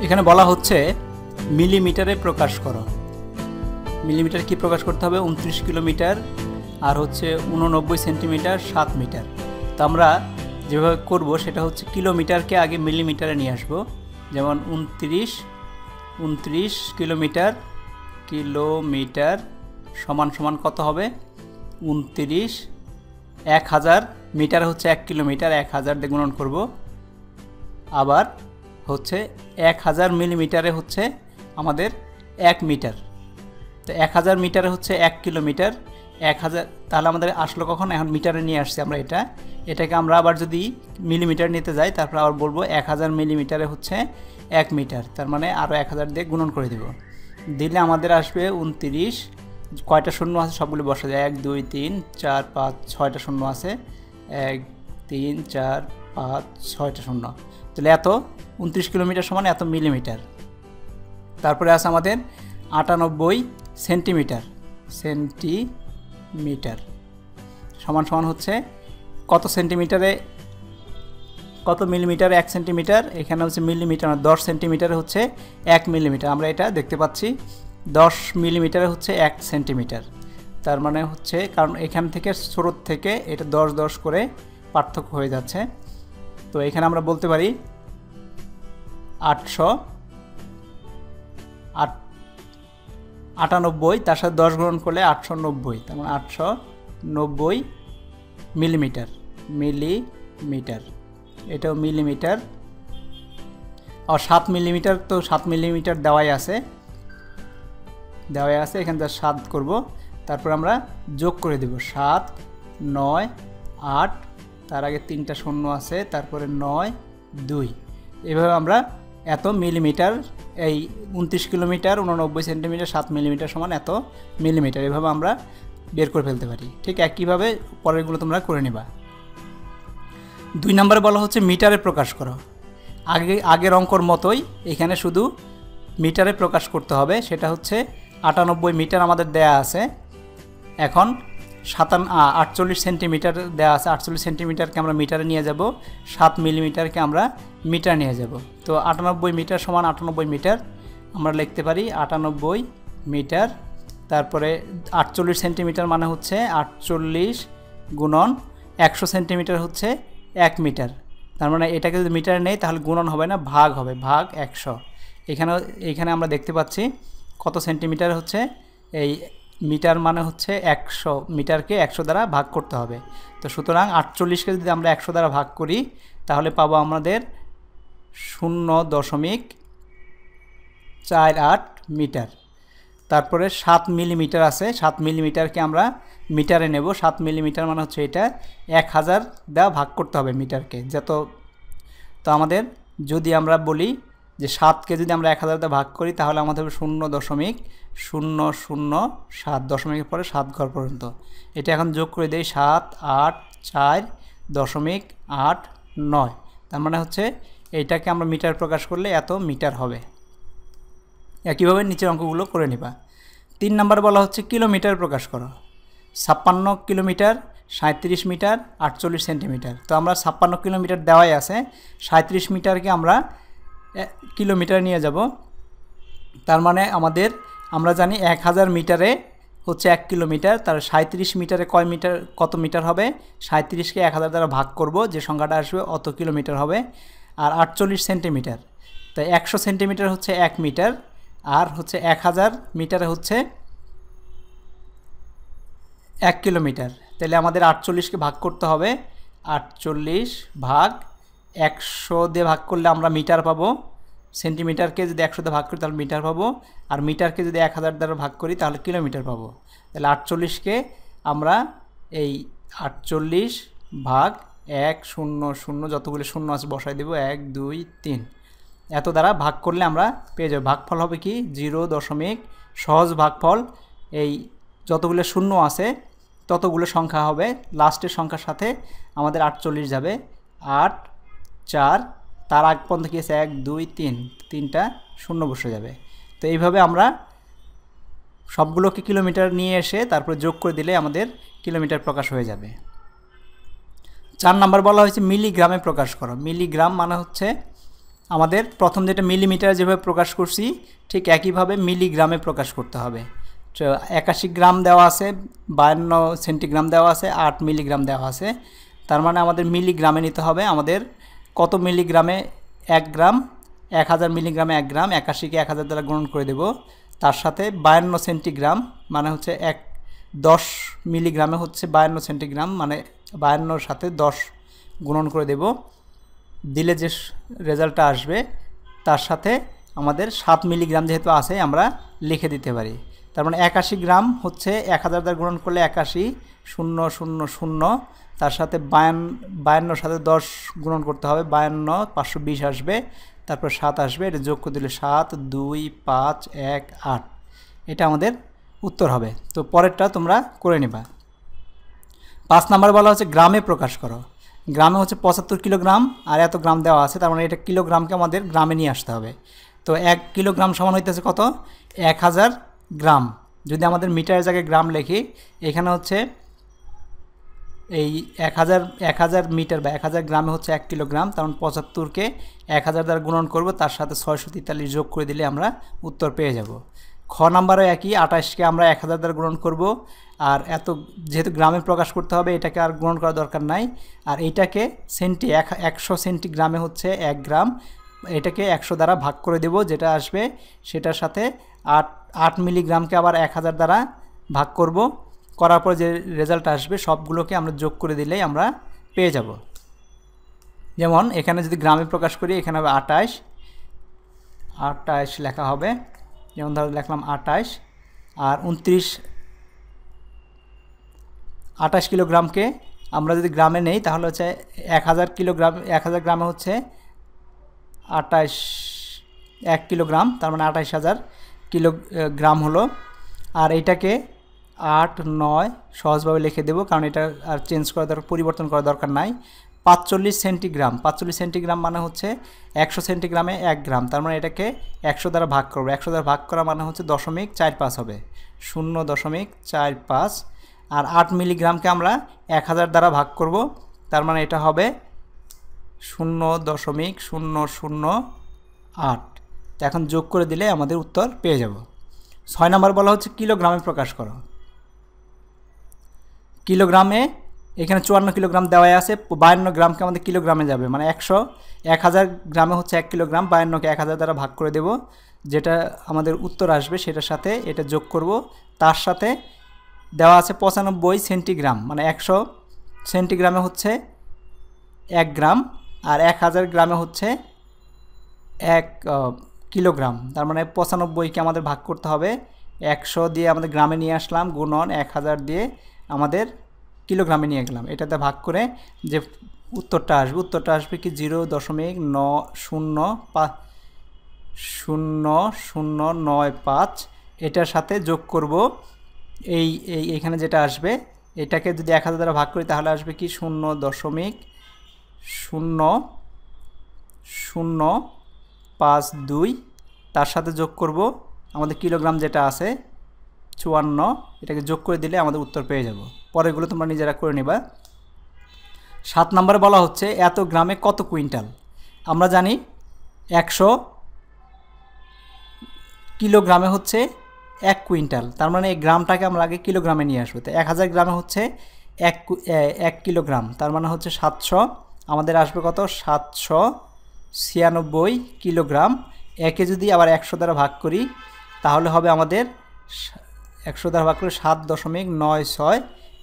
এখানে বলা হচ্ছে মিলিমিটারে প্রকাশ করো। মিলিমিটার কি প্রকাশ করতে হবে? উনত্রিশ কিলোমিটার আর হচ্ছে উননব্বই সেন্টিমিটার সাত মিটার। তো আমরা যেভাবে করব, সেটা হচ্ছে কিলোমিটারকে আগে মিলিমিটারে নিয়ে আসব। যেমন উনত্রিশ উনত্রিশ কিলোমিটার কিলোমিটার সমান সমান কত হবে? উনত্রিশ, এক হাজার, মিটার হচ্ছে এক কিলোমিটার, এক হাজার দিয়ে গুণন করব। আবার হচ্ছে এক হাজার মিলিমিটারে হচ্ছে আমাদের এক মিটার। তো এক হাজার মিটারে হচ্ছে এক কিলোমিটার। এক হাজার তাহলে আমাদের আসলো কখন? এখন মিটারে নিয়ে আসছি আমরা এটা। এটাকে আমরা আবার যদি মিলিমিটার নিতে যাই, তারপর আবার বলব এক হাজার মিলিমিটারে হচ্ছে এক মিটার। তার মানে আরও এক হাজার দিয়ে গুণন করে দেব। দিলে আমাদের আসবে উনতিরিশ। কয়টা শূন্য আছে সবগুলো বসা যায়। এক, দুই, তিন, চার, পাঁচ, ছয়টা শূন্য আছে। এক, তিন, চার, পাঁচ, ছয়টা শূন্য। তাহলে এত উনত্রিশ কিলোমিটার সমান এত মিলিমিটার। তারপরে আছে আমাদের আটানব্বই সেন্টিমিটার সেন্টিমিটার। সমান সমান হচ্ছে কত সেন্টিমিটারে, কত মিলিমিটার এক সেন্টিমিটার? এখানে হচ্ছে মিলিমিটার দশ সেন্টিমিটারে হচ্ছে এক মিলিমিটার। আমরা এটা দেখতে পাচ্ছি, দশ মিলিমিটারে হচ্ছে এক সেন্টিমিটার। তার মানে হচ্ছে, কারণ এখান থেকে স্রোত থেকে এটা দশ দশ করে পার্থক্য হয়ে যাচ্ছে। তো এখানে আমরা বলতে পারি আটশো, আট, আটানব্বই, তার সাথে দশ গ্রহণ করলে আটশো নব্বই, তার মানে আটশো নব্বই মিলিমিটার মিলিমিটার এটাও মিলিমিটার আর সাত মিলিমিটার তো সাত মিলিমিটার দেওয়াই আছে। দেওয়াই আছে, এখান থেকে সাত করব। তারপর আমরা যোগ করে দেব, সাত, নয়, আট তার আগে তিনটা শূন্য আছে, তারপরে নয়, দুই। এভাবে আমরা এত মিলিমিটার, এই উনত্রিশ কিলোমিটার, উননব্বই সেন্টিমিটার, সাত মিলিমিটার সমান এত মিলিমিটার, এভাবে আমরা বের করে ফেলতে পারি। ঠিক একইভাবে পরেরগুলো তোমরা করে নিবা। দুই নম্বরে বলা হচ্ছে মিটারে প্রকাশ করো। আগে, আগের অঙ্কর মতোই এখানে শুধু মিটারে প্রকাশ করতে হবে, সেটা হচ্ছে আটানব্বই মিটার আমাদের দেয়া আছে। এখন সাতান আটচল্লিশ সেন্টিমিটার দেওয়া আছে, আটচল্লিশ সেন্টিমিটারকে আমরা মিটারে নিয়ে যাব, সাত মিলিমিটারকে আমরা মিটার নিয়ে যাব। তো আটানব্বই মিটার সমান আটানব্বই মিটার আমরা লিখতে পারি, আটানব্বই মিটার, তারপরে আটচল্লিশ সেন্টিমিটার মানে হচ্ছে আটচল্লিশ গুণন একশো সেন্টিমিটার হচ্ছে এক মিটার। তার মানে এটাকে যদি মিটার নেই, তাহলে গুণন হবে না, ভাগ হবে, ভাগ একশো। এখানে এখানে আমরা দেখতে পাচ্ছি কত সেন্টিমিটার হচ্ছে এই মিটার মানে হচ্ছে একশো মিটারকে একশো দ্বারা ভাগ করতে হবে। তো সুতরাং আটচল্লিশকে যদি আমরা একশো দ্বারা ভাগ করি, তাহলে পাবো আমাদের শূন্য দশমিক চার আট মিটার। তারপরে সাত মিলিমিটার আছে, সাত মিলিমিটারকে আমরা মিটারে নেব। সাত মিলিমিটার মানে হচ্ছে এটা, এক হাজার দেওয়া ভাগ করতে হবে মিটারকে। যত, তো আমাদের যদি আমরা বলি যে সাতকে যদি আমরা এক হাজার ভাগ করি, তাহলে আমাদের হবে শূন্য দশমিক শূন্য শূন্য সাত দশমিকের পরে সাত ঘর পর্যন্ত। এটা এখন যোগ করে দেই সাত, আট, চার দশমিক আট, নয়। তার মানে হচ্ছে এইটাকে আমরা মিটার প্রকাশ করলে এত মিটার হবে। একইভাবে নিচের অঙ্কগুলো করে নিবা। তিন নাম্বার বলা হচ্ছে কিলোমিটার প্রকাশ করো। ছাপ্পান্ন কিলোমিটার সাঁত্রিশ মিটার, আটচল্লিশ সেন্টিমিটার। তো আমরা ছাপ্পান্ন কিলোমিটার দেওয়াই আছে। সাঁত্রিশ মিটারকে আমরা কিলোমিটার নিয়ে যাব। তার মানে আমাদের, আমরা জানি এক হাজার মিটারে হচ্ছে এক কিলোমিটার, তার সাঁত্রিশ মিটারে কয় মিটার, কত মিটার হবে? সাঁত্রিশকে এক হাজার দ্বারা ভাগ করব, যে সংখ্যাটা আসবে অত কিলোমিটার হবে। আর আটচল্লিশ সেন্টিমিটার তাই একশো সেন্টিমিটার হচ্ছে এক মিটার, আর হচ্ছে এক হাজার মিটারে হচ্ছে এক কিলোমিটার। তাহলে আমাদের আটচল্লিশকে ভাগ করতে হবে। আটচল্লিশ ভাগ একশো দিয়ে ভাগ করলে আমরা মিটার পাবো। সেন্টিমিটারকে যদি একশো দিয়ে ভাগ করি, তাহলে মিটার পাবো। আর মিটারকে যদি এক হাজার দ্বারা ভাগ করি, তাহলে কিলোমিটার পাবো। তাহলে আটচল্লিশকে আমরা এই আটচল্লিশ ভাগ এক শূন্য শূন্য যতগুলি শূন্য আছে বসাই দেবো, এক, দুই, তিন। এত দ্বারা ভাগ করলে আমরা পেয়ে যাব। ভাগফল হবে কি? জিরো দশমিক সহজ ভাগফল। এই যতগুলো শূন্য আছে, ততগুলো সংখ্যা হবে। লাস্টের সংখ্যার সাথে আমাদের আটচল্লিশ যাবে। আট চার, তার আগ পর্যন্ত কি আছে? এক, দুই, তিন। তিনটা শূন্য বসে যাবে। তো এইভাবে আমরা সবগুলোকে কিলোমিটার নিয়ে এসে তারপরে যোগ করে দিলে আমাদের কিলোমিটার প্রকাশ হয়ে যাবে। চার নাম্বার বলা হয়েছে মিলিগ্রামে প্রকাশ করো। মিলিগ্রাম মানে হচ্ছে আমাদের প্রথম যেটা মিলিমিটার যেভাবে প্রকাশ করছি, ঠিক একইভাবে মিলিগ্রামে প্রকাশ করতে হবে। তো একাশি গ্রাম দেওয়া আছে, বায়ান্ন সেন্টিগ্রাম দেওয়া আছে, আট মিলিগ্রাম দেওয়া আছে। তার মানে আমাদের মিলিগ্রামে নিতে হবে আমাদের কত মিলিগ্রামে এক গ্রাম? এক হাজার মিলিগ্রামে এক গ্রাম, একাশিকে এক হাজার দ্বারা গ্রহণ করে দেব। তার সাথে বায়ান্ন সেন্টিগ্রাম মানে হচ্ছে এক, দশ মিলিগ্রামে হচ্ছে বায়ান্ন সেন্টিগ্রাম মানে বায়ান্নর সাথে দশ গুণন করে দেব। দিলে যে রেজাল্টটা আসবে, তার সাথে আমাদের সাত মিলিগ্রাম যেহেতু আছে, আমরা লিখে দিতে পারি। তার মানে একাশি গ্রাম হচ্ছে এক হাজার দ্বারা গ্রহণ করলে একাশি, শূন্য শূন্য শূন্য। তার সাথে বায়ান বায়ান্নর সাথে দশ গ্রহণ করতে হবে, বায়ান্ন, পাঁচশো বিশ আসবে। তারপর সাত আসবে, এটা যোগ করে দিলে সাত, দুই, পাঁচ, এক, আট। এটা আমাদের উত্তর হবে। তো পরেরটা তোমরা করে নিবা। পাঁচ নাম্বার বলা হচ্ছে গ্রামে প্রকাশ করো। গ্রামে হচ্ছে পঁচাত্তর কিলোগ্রাম, আর এত গ্রাম দেওয়া আছে, তার মানে এটা কিলোগ্রামকে আমাদের গ্রামে নিয়ে আসতে হবে। তো এক কিলোগ্রাম সমান হইতেছে কত? এক হাজার গ্রাম। যদি আমাদের মিটারের জায়গায় গ্রাম লেখি, এখানে হচ্ছে এই এক হাজার এক হাজার মিটার বা এক হাজার গ্রামে হচ্ছে এক কিলোগ্রাম তখন মানে পঁচাত্তরকে এক হাজার দ্বারা গুণন করব, তার সাথে ছয়শো তেতাল্লিশ যোগ করে দিলে আমরা উত্তর পেয়ে যাব। খ নাম্বারও একই, আঠাশকে আমরা এক হাজার দ্বারা গ্রহণ করব, আর এত যেহেতু গ্রামে প্রকাশ করতে হবে, এটাকে আর গ্রহণ করার দরকার নাই। আর এইটাকে সেন্টি, এক, একশো সেন্টি গ্রামে হচ্ছে এক গ্রাম, এটাকে একশো দ্বারা ভাগ করে দেব, যেটা আসবে সেটার সাথে আট আট মিলিগ্রামকে আবার এক হাজার দ্বারা ভাগ করব। করার পর যে রেজাল্ট আসবে, সবগুলোকে আমরা যোগ করে দিলেই আমরা পেয়ে যাব। যেমন এখানে যদি গ্রামে প্রকাশ করি, এখানে হবে আটাইশ। আটাইশ লেখা হবে। যেমন ধরো লিখলাম আটাইশ। আর উনত্রিশ আটাশ কিলোগ্রামকে আমরা যদি গ্রামে নেই, তাহলে হচ্ছে এক হাজার কিলোগ্রাম, এক হাজার গ্রামে হচ্ছে আটাইশ, এক কিলোগ্রাম, তার মানে আঠাইশ হাজার। কিলোগ্রাম হলো। আর এইটাকে আট, নয় সহজভাবে লিখে দেবো, কারণ এটা আর চেঞ্জ করা দরকার, পরিবর্তন করা দরকার নাই। পাঁচচল্লিশ সেন্টিগ্রাম। পাঁচচল্লিশ সেন্টিগ্রাম মানে হচ্ছে একশো সেন্টিগ্রামে এক গ্রাম। তার মানে এটাকে একশো দ্বারা ভাগ করব। একশো দ্বারা ভাগ করা মানে হচ্ছে দশমিক চার পাঁচ হবে। শূন্য দশমিক চার পাঁচ। আর আট মিলিগ্রামকে আমরা এক হাজার দ্বারা ভাগ করব। তার মানে এটা হবে শূন্য দশমিক শূন্য শূন্য আট। এখন যোগ করে দিলে আমাদের উত্তর পেয়ে যাব। ছয় নম্বর বলা হচ্ছে কিলোগ্রামে প্রকাশ করো। কিলোগ্রামে এখানে চুয়ান্ন কিলোগ্রাম দেওয়াই আছে, বায়ান্ন গ্রামকে আমাদের কিলোগ্রামে যাবে। মানে একশো, এক হাজার গ্রামে হচ্ছে এক কিলোগ্রাম, বায়ান্নকে এক হাজার দ্বারা ভাগ করে দেব। যেটা আমাদের উত্তর আসবে, সেটার সাথে এটা যোগ করব। তার সাথে দেওয়া আছে পঁচানব্বই সেন্টিগ্রাম মানে একশো সেন্টিগ্রামে হচ্ছে এক গ্রাম আর এক হাজার গ্রামে হচ্ছে এক কিলোগ্রাম। তার মানে পঁচানব্বইকে আমাদের ভাগ করতে হবে। একশো দিয়ে আমাদের গ্রামে নিয়ে আসলাম, গুণন এক হাজার দিয়ে আমাদের কিলোগ্রামে নিয়ে গেলাম। এটাতে ভাগ করে যে উত্তরটা আসবে উত্তরটা আসবে কি জিরো দশমিক ন শূন্য পাঁচ শূন্য শূন্য নয় পাঁচ। এটার সাথে যোগ করব। এই এই, এখানে যেটা আসবে, এটাকে যদি এক হাজার দ্বারা ভাগ করি তাহলে আসবে কি শূন্য দশমিক শূন্য শূন্য পাঁচ দুই, তার সাথে যোগ করব আমাদের কিলোগ্রাম যেটা আছে চুয়ান্ন, এটাকে যোগ করে দিলে আমাদের উত্তর পেয়ে যাব। পরেরগুলো তোমরা নিজেরা করে নিবা। সাত নম্বরে বলা হচ্ছে, এত গ্রামে কত কুইন্টাল? আমরা জানি একশো কিলোগ্রামে হচ্ছে এক কুইন্টাল। তার মানে এই গ্রামটাকে আমরা আগে কিলোগ্রামে নিয়ে আসব। তো এক হাজার গ্রামে হচ্ছে এক এক কিলোগ্রাম। তার মানে হচ্ছে সাতশো, আমাদের আসবে কত? সাতশো ছিয়ানব্বই কিলোগ্রাম। একে যদি আবার একশো দ্বারা ভাগ করি, তাহলে হবে আমাদের একশো দ্বারা ভাগ করে সাত দশমিক নয় ছয়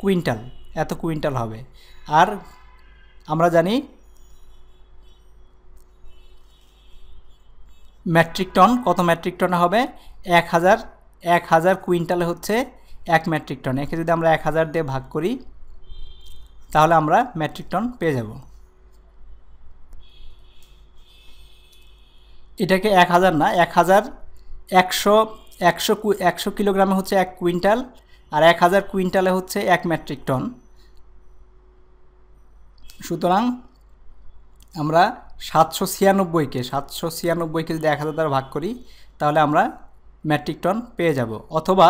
কুইন্টাল। এত কুইন্টাল হবে। আর আমরা জানি মেট্রিক টন। কত মেট্রিক টনে হবে? এক হাজার এক হাজার কুইন্টালে হচ্ছে এক মেট্রিক টন। একে যদি আমরা এক হাজার দিয়ে ভাগ করি, তাহলে আমরা মেট্রিক টন পেয়ে যাব। এটাকে এক হাজার না, এক হাজার একশো একশো একশো কিলোগ্রামে হচ্ছে এক কুইন্টাল আর এক হাজার কুইন্টালে হচ্ছে এক মেট্রিক টন। সুতরাং আমরা সাতশো ছিয়ানব্বইকে সাতশো ছিয়ানব্বইকে যদি এক হাজার দ্বারা ভাগ করি, তাহলে আমরা মেট্রিক টন পেয়ে যাব। অথবা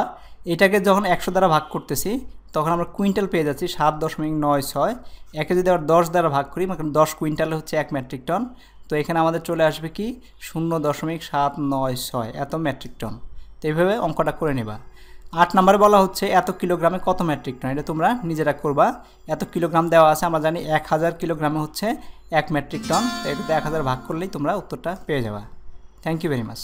এটাকে যখন একশো দ্বারা ভাগ করতেছি, তখন আমরা কুইন্টাল পেয়ে যাচ্ছি সাত দশমিক নয় ছয়। একে যদি আবার দশ দ্বারা ভাগ করি মানে দশ কুইন্টালে হচ্ছে এক মেট্রিক টন। তো এখানে আমাদের চলে আসবে কি? শূন্য দশমিক সাত নয় ছয়, এত মেট্রিক টন তো এইভাবে অঙ্কটা করে নেবা। আট নম্বরে বলা হচ্ছে, এত কিলোগ্রামে কত মেট্রিক টন এটা তোমরা নিজেরা করবা। এত কিলোগ্রাম দেওয়া আছে, আমরা জানি এক হাজার কিলোগ্রামে হচ্ছে এক মেট্রিক টন তো এটাতে এক হাজার ভাগ করলেই তোমরা উত্তরটা পেয়ে যাবা। Thank you very much